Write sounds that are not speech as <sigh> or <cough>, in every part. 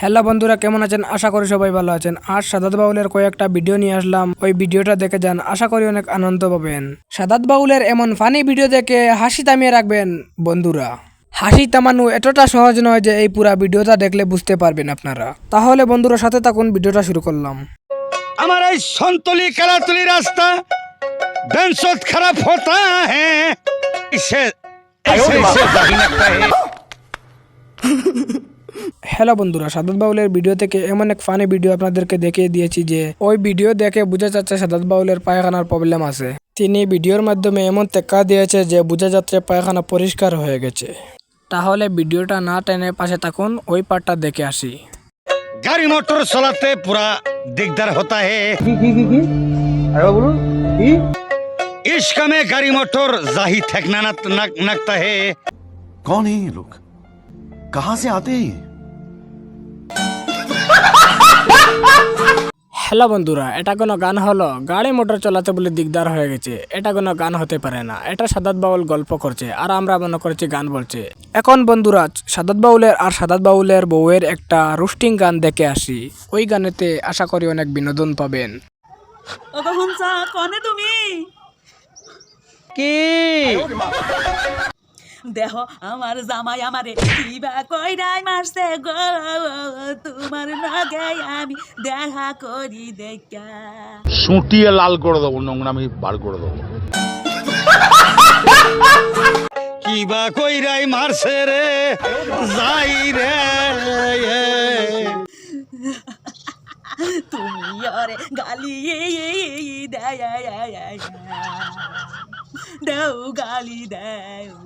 Hello বন্ধুরা কেমন আছেন? আশা করি সবাই ভালো আছেন। আর সাদাত বাউলের কয়েকটা ভিডিও নিয়ে আসলাম। ওই ভিডিওটা দেখে যান আশা করি অনেক আনন্দ পাবেন। সাদাত বাউলের এমন ফানি ভিডিও দেখে হাসি থামিয়ে রাখবেন বন্ধুরা। হাসি থামানো এতটা সহজ নয় যে এই পুরা ভিডিওটা দেখলে বুঝতে পারবেন আপনারা। তাহলে বন্ধুরা সাথে থাকুন ভিডিওটা শুরু করলাম। আমার এই সন্তলি কালাতলি রাস্তা বেঞ্চত খারাপ হতা হ্যাঁ হ্যালো বন্ধুরা সাদাত বাউলের ভিডিও থেকে এমন এক ফানি ভিডিও আপনাদেরকে দেখিয়ে দিয়েছি যে ওই ভিডিও দেখে বুঝা যাচ্ছে সাদাত বাউলের পায়খানার প্রবলেম আছে। তিনি ভিডিওর মাধ্যমে এমন টেক্কা দিয়েছে যে বুঝা যাচ্ছে পায়খানা পরিষ্কার হয়ে গেছে। তাহলে ভিডিওটা না টেনে পাশে থাকুন ওই পার্টটা দেখে আসি। গাড়ি মোটর চালাতে পুরা দিগদার হতা হে। ইশকা গাড়ি মোটর জাহি ঠেকনা নাকতা হে। কন লোক? কাহা সে আতে? হ্যালো বন্ধুরা এটা কোনো গান হলো? গাড়ি মোটর চালাতে বলে দিকদার হয়ে গেছে। এটা কোনো গান হতে পারে না। এটা সাদাত বাউল গল্প করছে আর আমরা মনে করছি গান বলছে। এখন বন্ধুরা সাদাত বাউলের আর সাদাত বাউলের বউয়ের একটা রুস্টিং গান দেখে আসি। ওই গানেতে আশা করি অনেক বিনোদন পাবেন। কনে তুমি? কি? দেহ আমার জামাই আমারে কিবা কইরাই মারছে গো তোমার লগে আমি দেখা করি দেখা। সুটিয়ে লাল করে দেবো নোংরামি বার করে দেবো। কিবা কইরাই মারছে রে যাই রে। তুমি ওরে গালি দেয় দেও গালি দেও।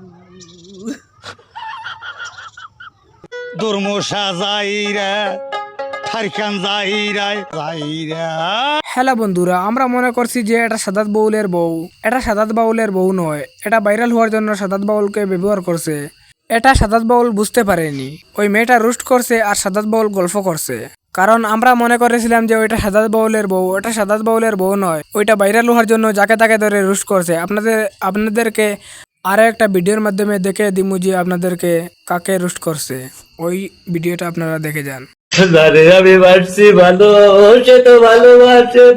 <laughs> হ্যালো বন্ধুরা, আমরা মনে করছি যে এটা সাদাত বাউলের বউ। এটা সাদাত বাউলের বউ নয়, এটা ভাইরাল হওয়ার জন্য সাদাত বাউলকে ব্যবহার করছে। এটা সাদাত বাউল বুঝতে পারেনি। ওই মেয়েটা রুস্ট করছে আর সাদাত বাউল গল্প করছে। কারণ আমরা মনে করেছিলাম যে ওইটা সাদাত বাউলের বউ, ওটা সাদাত বাউলের বউ নয়, ওইটা ভাইরাল হওয়ার জন্য যাকে তাকে ধরে রুস্ট করছে। আপনাদের আপনাদেরকে আরও একটা ভিডিওর মাধ্যমে দেখে দিমু যে আপনাদেরকে কাকে রুস্ট করছে। ওই ভিডিওটা আপনারা দেখে যান। আমি বাড়ছি ভালো সে তো ভালোবাসে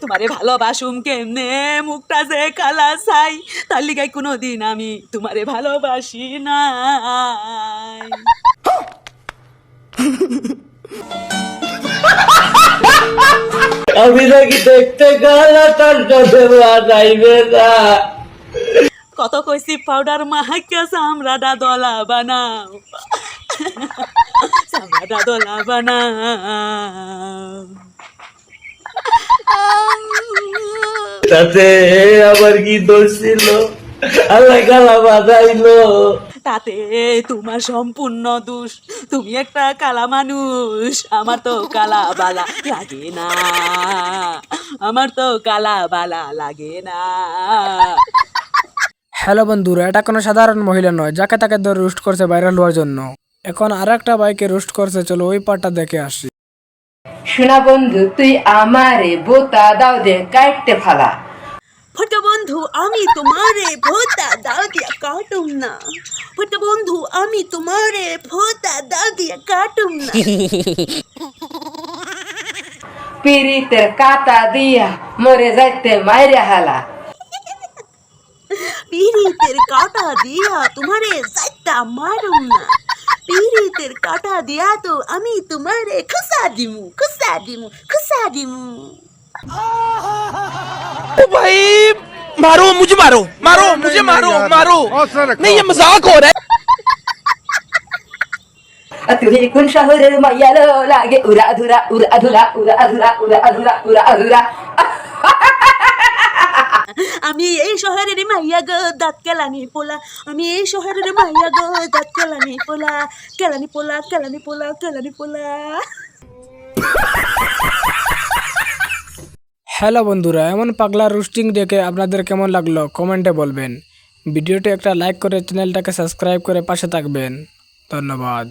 তোমারে ভালোবাসুম কেমনে? মুখটা যে কালা চাই তার লিগাই কোনো দিন আমি তোমারে ভালোবাসি নাই। <laughs> আমি নাকি দেখতে গালা তার কাছে বানাইবে না। কত কইছি পাউডার মাহাক্কা চামড়াটা দলা বানাও। চামড়াটা দলা বানাও। তাতে আবার কি দোষ ছিল? আল্লাহ গালা বাজাইলো তাতে তোমার সম্পূর্ণ দোষ। তুমি একটা কালা মানুষ আমার তো কালা বালা লাগে না। আমার তো কালা বালা লাগে না। হ্যালো বন্ধুরা এটা কোনো সাধারণ মহিলা নয় যাকে তাকে ধরে রুস্ট করছে ভাইরাল হওয়ার জন্য। এখন আর একটা বাইকে রুস্ট করছে চলো ওই পার্টটা দেখে আসি। শোনা বন্ধু তুই আমারে বোতা দাও দে কাটতে ফালা। ফটো বন্ধু আমি তোমারে ভোতা দাও দিয়া কাটুম না। ফটো বন্ধু আমি তোমারে ভোতা দাও দিয়া কাটুম না। পিরিতের কাটা দিয়া মরে যাইতে মাইরে হালা। পিরিতের কাটা দিয়া তোমারে সাইটা মারুম না। পিরিতের কাটা দিয়া তো আমি তোমারে খুসা দিমু খুসা দিমু খুসা দিমু। भाई मारो मुझे मारो मारो मुझे मारो मारो नहीं ये मजाक हो रहा है তুই কোন শহরের মাইয়ালো লাগে উরা ধুরা উরা ধুরা উরা ধুরা উরা ধুরা উরা ধুরা আমি এই শহরের মাইয়া গো দাঁত কেলানি পোলা আমি এই শহরের মাইয়া গো দাঁত কেলানি পোলা কেলানি পোলা কেলানি পোলা কেলানি পোলা হ্যালো বন্ধুরা, এমন পাগলা রুস্টিং দেখে আপনাদের কেমন লাগল? কমেন্টে বলবেন। ভিডিওটি একটা লাইক করে চ্যানেলটাকে সাবস্ক্রাইব করে পাশে থাকবেন। ধন্যবাদ।